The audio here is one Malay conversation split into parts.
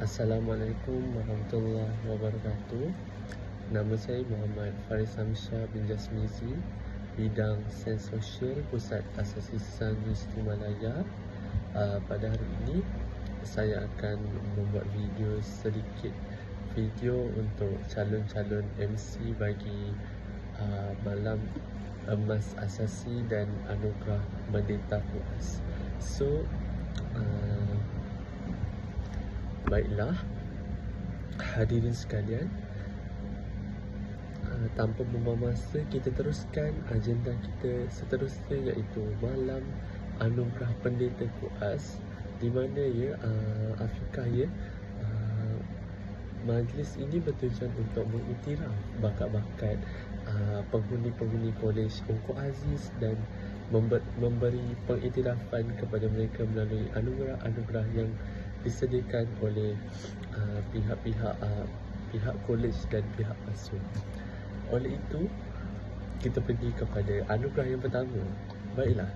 Assalamualaikum warahmatullahi wabarakatuh. Nama saya Muhammad Faris Hamsyah bin Jasmizi, bidang Sains Sosial Pusat Asasi Universiti Malaya. Uh, pada hari ini saya akan membuat video sedikit video untuk calon-calon MC bagi uh, malam emas asasi dan anugerah Merdeka Puas. So, uh, Baiklah. Hadirin sekalian uh, Tanpa membuang masa Kita teruskan agenda kita seterusnya Iaitu Malam Anugerah Pendeta Kuas Di mana ya uh, Afrika ya uh, Majlis ini bertujuan untuk mengiktiraf bakat-bakat uh, penghuni-penghuni kolej Ungku Aziz dan memberi pengiktirafan kepada mereka melalui anugerah-anugerah yang disediakan oleh uh, pihak-pihak uh, pihak kolej dan pihak asuh. Oleh itu, kita pergi kepada anugerah yang pertama. Baiklah.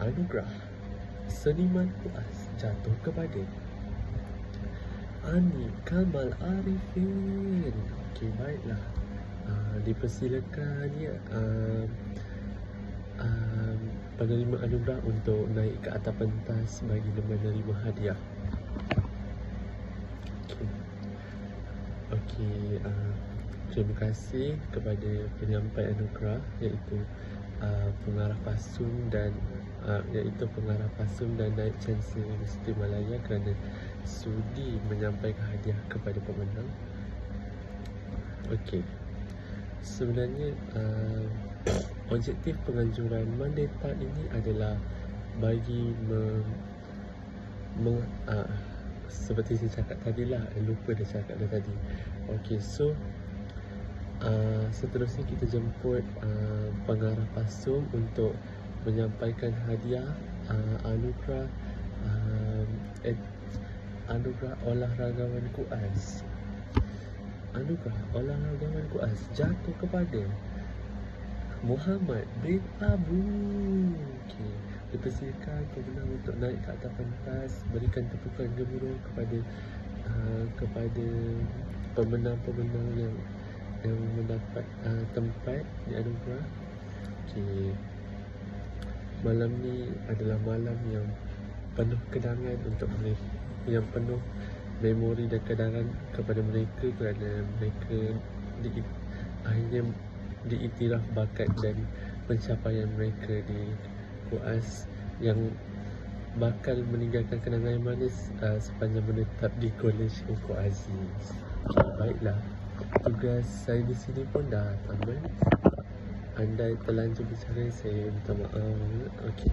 Anugerah seniman puas jatuh kepada Ani Kamal Arifin. Okey, baiklah. Uh, dipersilakan ya. Uh, penerima anugerah untuk naik ke atas pentas bagi menerima hadiah. Okey. Okey, uh, terima kasih kepada penyampai anugerah iaitu uh, pengarah Pasum dan uh, iaitu pengarah Pasum dan Naib Chancellor Universiti Malaya kerana sudi menyampaikan hadiah kepada pemenang. Okey. Sebenarnya uh, objektif penganjuran mandeta ini adalah bagi me, me, uh, seperti saya cakap tadi lah lupa dah cakap dah tadi. Ok so uh, seterusnya kita jemput uh, pengarah pasum untuk menyampaikan hadiah uh, anugerah uh, eh, anugerah olahragawan kuas. Anugerah olahragawan kuas jatuh kepada Muhammad bin Abu. Okey, dipersilakan pemenang untuk naik ke atas pentas, berikan tepukan gemuruh kepada uh, kepada pemenang-pemenang yang yang mendapat uh, tempat di anugerah. Okey. Malam ni adalah malam yang penuh kedangan untuk mereka yang penuh memori dan kedangan kepada mereka kerana mereka di, akhirnya diiktiraf bakat dan pencapaian mereka di kuas yang bakal meninggalkan kenangan yang manis uh, sepanjang menetap di Kolej Ungku Aziz. Baiklah, tugas saya di sini pun dah tamat. Anda terlanjur bicara, saya minta maaf. Okay.